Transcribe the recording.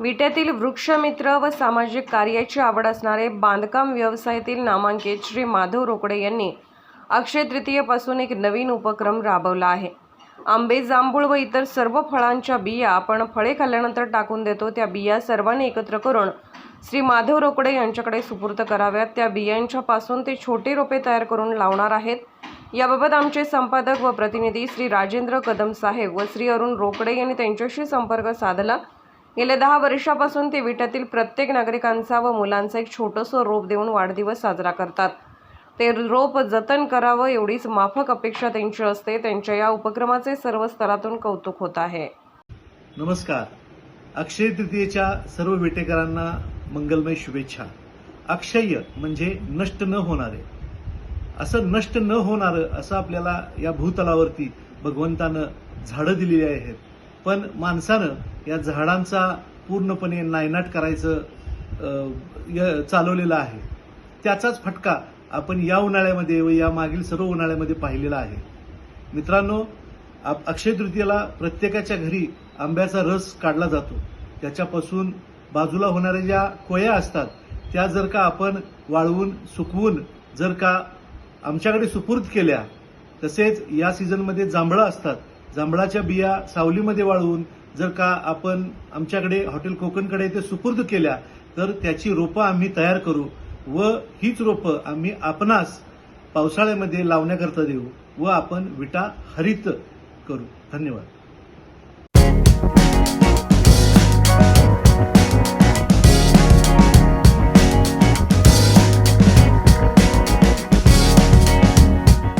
विट्यातील वृक्षमित्र व सामाजिक कार्याची आवड असणारे बांधकाम व्यवसायातील नामांकित श्री माधव रोकडे यांनी अक्षय तृतीयेपासून एक नवीन उपक्रम राबवला आहे. आंबे जांभूळ व इतर सर्व फळांच्या बिया आपण फळे खाल्ल्यानंतर टाकून देतो. त्या बिया सर्वांनी एकत्र करून श्री माधव रोकडे यांच्याकडे सुपूर्त कराव्यात. त्या बियांच्यापासून ते छोटे रोपे तयार करून लावणार आहेत. याबाबत आमचे संपादक व प्रतिनिधी श्री राजेंद्र कदम साहेब व श्री अरुण रोकडे यांनी त्यांच्याशी संपर्क साधला. गेल्या दहा वर्षापासून ते विट्यातील प्रत्येक नागरिकांचा व मुलांचा एक छोटंसं रोप देऊन वाढदिवस साजरा करतात. ते रोप जतन करावं एवढीच माफक अपेक्षा त्यांची असते. त्यांच्या या उपक्रमाचे सर्व स्तरातून कौतुक होत आहे. नमस्कार. अक्षय तृतीयेच्या सर्व विटेकरांना मंगलमय शुभेच्छा. अक्षय म्हणजे नष्ट न होणारे. असं नष्ट न होणारं असं आपल्याला या भूतलावरती भगवंतानं झाडं दिलेली आहेत. पण माणसानं या झाडांचा पूर्णपणे नायनाट करायचं य- चालवलेलं आहे. त्याचाच फटका आपण या उन्हाळ्यामध्ये व या मागील सर्व उन्हाळ्यामध्ये पाहिलेला आहे. मित्रांनो आप- अक्षय तृतीयेला प्रत्येकाच्या घरी आंब्याचा रस काढला जातो. त्याच्यापासून बाजूला होणाऱ्या ज्या कोया असतात त्या जर का आपण वाळवून सुकवून जर का आमच्याकडे सुपूर्द केल्या तसेच या सीझनमध्ये जांभळं असतात जांभळाच्या बिया सावलीमध्ये वाळवून जर का आपण आमच्याकडे हॉटेल कोकणकडे ते सुपूर्द केल्या तर त्याची रोपं आम्ही तयार करू व हीच रोपं आम्ही आपणास पावसाळ्यामध्ये लावण्याकरता देऊ व आपण विटा हरित करू. धन्यवाद.